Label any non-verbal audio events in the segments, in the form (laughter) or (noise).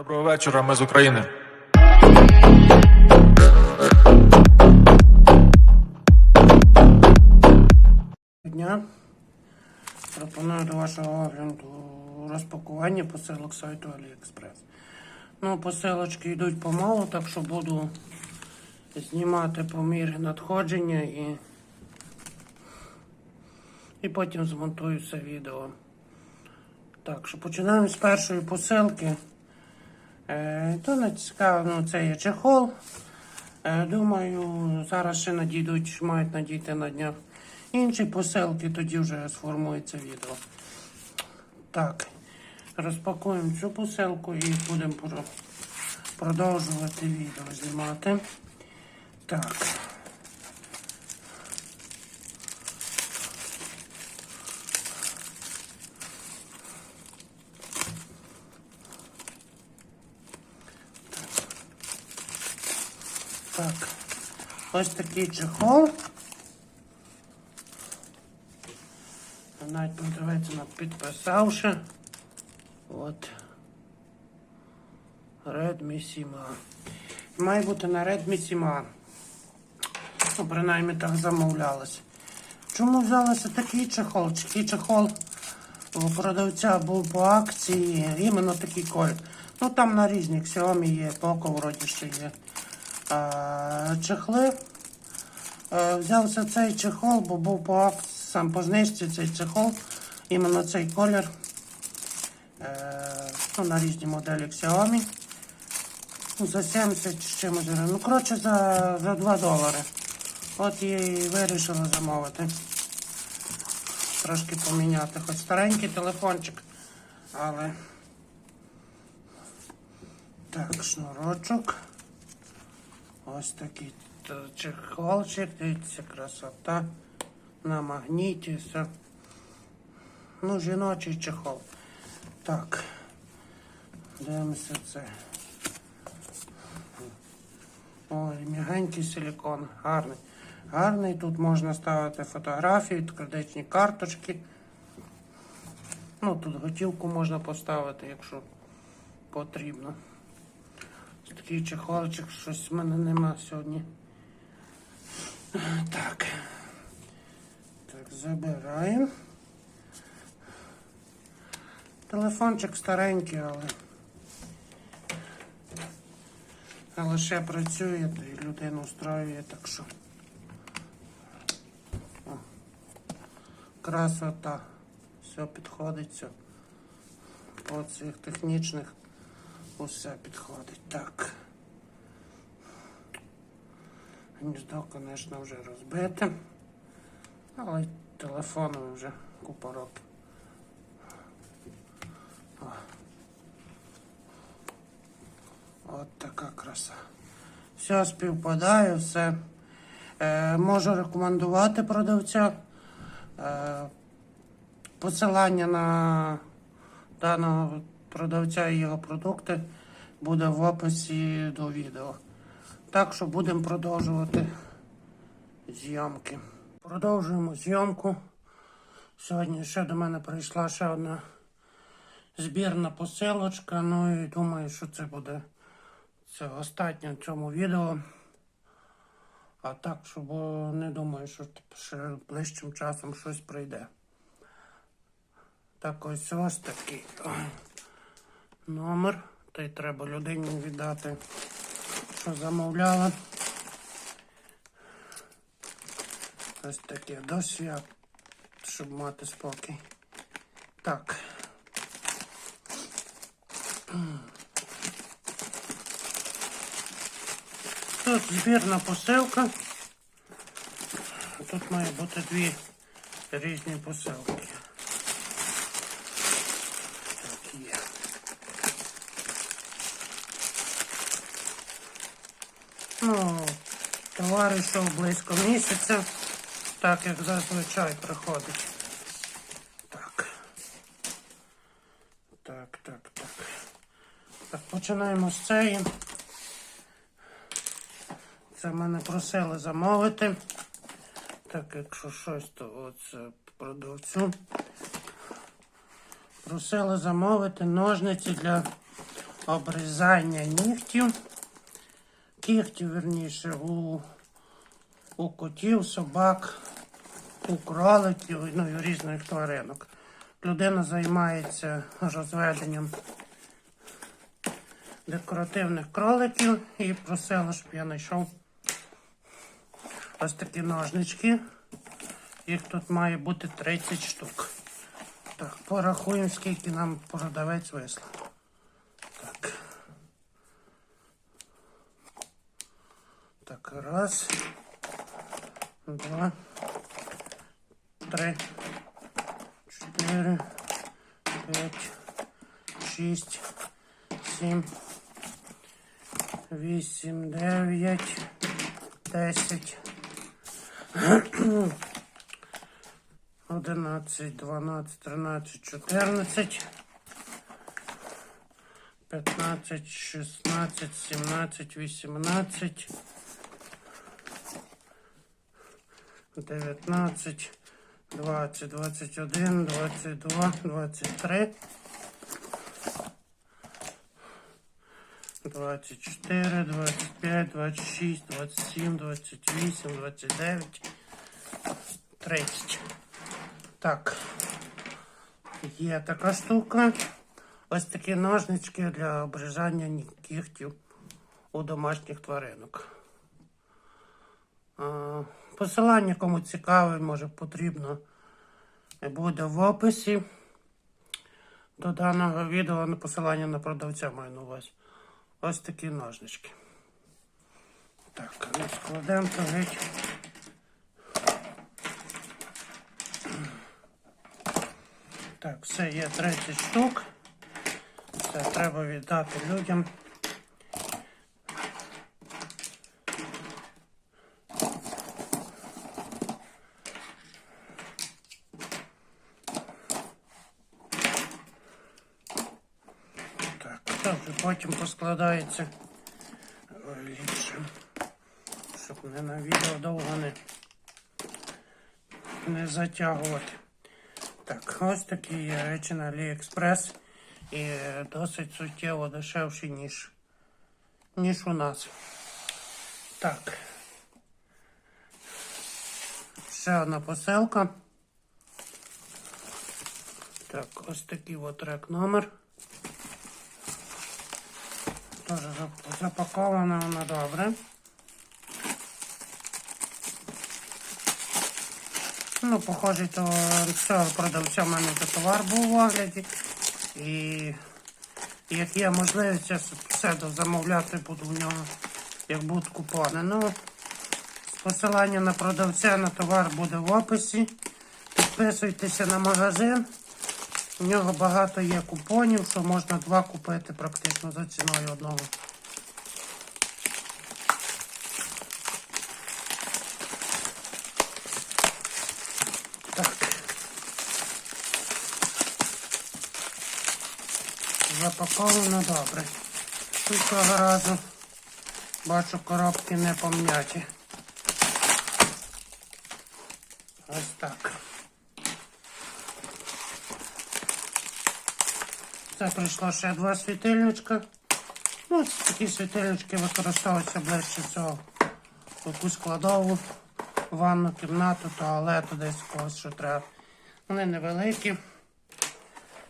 Доброго вечора, ми з України. дня. Пропоную до вашого огляду розпакування посилок сайту AliExpress. Ну, посилочки йдуть помалу, так що буду знімати по мірі надходження і, і потім змонтую це відео. Так що починаємо з першої посилки. Е, то цікаво, ну це є чехол. Е, Думаю, зараз ще надійдуть, мають надійти на днях інші посилки, тоді вже сформується відео. Так, розпакуємо цю посилку і будемо продовжувати відео знімати. Так. Так, ось такий чехол. Навіть продавець нам підписавши. От. Redmi 7 Має бути на Redmi 7 Ну, принаймні так замовлялось. Чому взялося такий чехол? Такий чехол у продавця був по акції, іменно такий колір. Ну там на різних Xiaomi є, Poco вроді ще є. А, чехли. Е, Взявся цей чехол, бо був по сам по знижці цей чехол, іменно цей колір. Е, ну, на різні моделі Xiaomi. Ну, за 70 з чимось. Ну, коротше, за, за 2 долари. От і вирішила замовити. Трошки поміняти. Хоч старенький телефончик, але. Так, шнурочок. Ось такий чехолчик, дивіться, красота. На магніті все. Ну, жіночий чехол. Так. Дивимося це. Ой, м'ягенький силікон, гарний. Гарний. Тут можна ставити фотографії, кредитні карточки. Ну, тут готівку можна поставити, якщо потрібно. Такий чехолчик, щось в мене нема сьогодні. Так. Так, забираємо. Телефончик старенький, але. Але ще працює, і людину устроює, так що. Красота. Все підходить, все. По цих технічних усе підходить. Так. Гніздо, звісно, вже розбите. Але телефону вже купа. О. От така краса. Все співпадає, все. Е, можу рекомендувати продавця. Е, посилання на даного продавця і його продукти буде в описі до відео. Так що будемо продовжувати зйомки. Продовжуємо зйомку. Сьогодні ще до мене прийшла ще одна збірна посилочка. Ну і думаю, що це буде це останнє в цьому відео. А так, що бо не думаю, що ще ближчим часом щось прийде. Так ось ось такий номер. Та й треба людині віддати, що замовляла. Ось таке до свят, щоб мати спокій. Так. Тут збірна посилка. Тут має бути дві різні посилки. Так є. Ну, товар йшов близько місяця, так як зазвичай приходить. Так. Так, так, так. Так, починаємо з цієї. Це мене просили замовити. Так, якщо щось, то оце продавцю. Просили замовити ножниці для обрізання нігтів. Кігтів, верніше, у, у котів, собак, у кроликів, ну і різних тваринок. Людина займається розведенням декоративних кроликів і просила, щоб я знайшов ось такі ножнички. Їх тут має бути 30 штук. Так, порахуємо, скільки нам продавець вислав. Так. Так, раз, два, три, чотири, п'ять, шість, сім, вісім, дев'ять, десять. 11, 12, 13, 14, 15, 16, 17, 18, 19, 20, 21, 22, 23, 24, 25, 26, 27, 28, 29, 30. Так. Є така штука. Ось такі ножнички для обрізання ні- кігтів у домашніх тваринок. Посилання, кому цікаве, може потрібно, буде в описі до даного відео на посилання на продавця маю на увазі. Ось такі ножнички. Так, складемо то. Так, все є 30 штук. Це треба віддати людям. Вже потім поскладається ліпше, щоб не на відео довго не, не затягувати. Так, ось такі речі на AliExpress і е, досить суттєво дешевші, ніж, ніж у нас. Так. Ще одна посилка. Так, ось такий от рек номер. Теж зап- запакована вона добре. Ну, похожий то цього продавця в мене вже товар був у огляді. І як є можливість, я все замовляти буду в нього, як будуть купони. Ну, посилання на продавця на товар буде в описі. Підписуйтеся на магазин. У нього багато є купонів, що можна два купити практично за ціною одного. Так. Запаковано добре. Тут цього разу бачу коробки не пом'яті. Ось так. Це прийшло ще два світильничка. Ну, такі світильнички використовуються ближче всього. Якусь складову, ванну, кімнату, туалету, десь когось, що треба. Вони невеликі,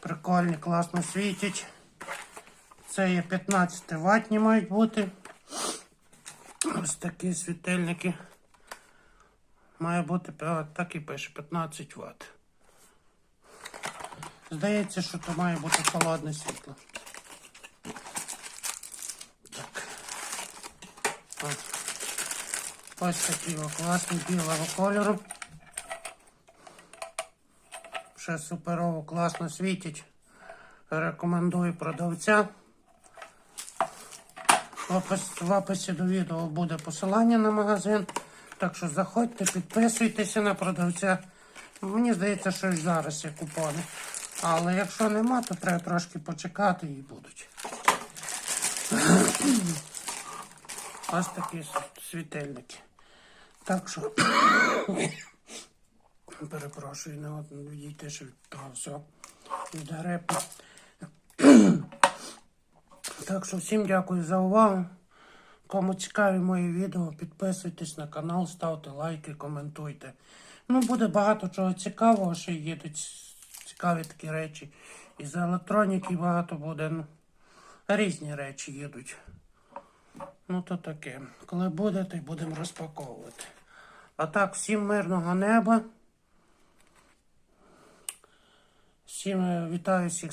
прикольні, класно світять. Це є 15 ватні мають бути. Ось такі світильники. Має бути, так і пише, 15 Вт. Здається, що то має бути холодне світло. Так. Ось, Ось такий о, класний білого кольору. Ще суперово класно світять. Рекомендую продавця. В описі до відео буде посилання на магазин. Так що заходьте, підписуйтеся на продавця. Мені здається, що і зараз є купони. Але якщо нема, то треба трошки почекати і будуть. (clears throat) Ось такі світильники. Так що (coughs) перепрошую, не відійти ще від того всього від грипу. (clears throat) Так що всім дякую за увагу. Кому цікаві мої відео, підписуйтесь на канал, ставте лайки, коментуйте. Ну, буде багато чого цікавого, ще їдуть цікаві такі речі. І з електроніки багато буде. Ну, різні речі їдуть. Ну, то таке. Коли буде, то й будемо розпаковувати. А так, всім мирного неба. Всім е, вітаю всіх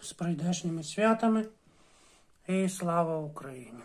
з прийдешніми святами. І слава Україні!